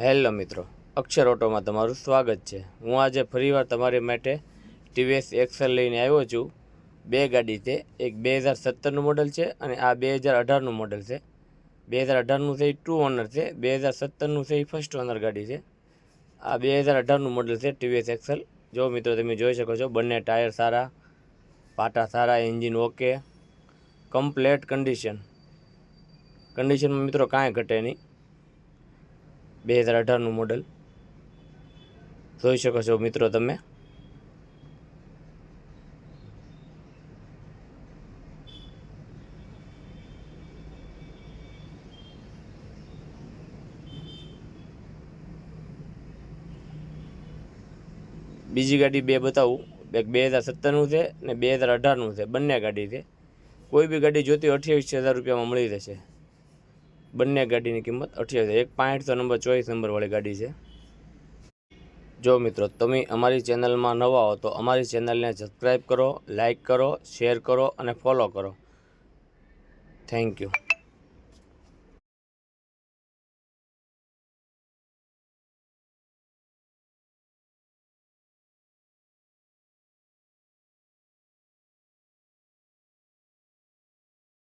Hello મિત્રો, અક્ષર ઓટોમાં તમારું સ્વાગત છે. હું આજે ફરીવાર તમારી માટે ટીવીએસ એક્સેલ લઈને આવ્યો છું. બે ગાડી છે, એક બે હજાર સત્તરનું મોડલ છે અને આ બે હજાર અઢારનું મોડલ છે. બે હજાર અઢારનું છે એ ટુ ઓનર છે, બે હજાર સત્તરનું છે એ ફર્સ્ટ ઓનર ગાડી છે. આ બે હજાર અઢારનું મોડલ છે ટીવીએસ એક્સેલ. જો મિત્રો તમે જોઈ શકો છો, બંને ટાયર સારા, પાટા સારા એન્જિન ઓકે કમ્પ્લેટ કન્ડિશન કન્ડિશનમાં મિત્રો કાંઈ ઘટે નહીં. બે હજાર અઢારનું મોડલ જોઈ શકો છો મિત્રો તમે. બીજી ગાડી બે બતાવું. એક બે હજાર સત્તરનું છે ને બે હજાર અઢારનું છે. બંને ગાડી છે. કોઈ બી ગાડી જોતી અઠ્યાવીસ હજાર રૂપિયામાં મળી રહેશે. બંને ગાડીની કિંમત અઠ્યાવીસ એક પાંઠસો નંબર, ચોવીસ નંબરવાળી ગાડી છે. જો મિત્રો, તમે અમારી ચેનલમાં નવા હો તો અમારી ચેનલને સબસ્ક્રાઈબ કરો લાઈક કરો, શેર કરો અને ફોલો કરો. Thank you.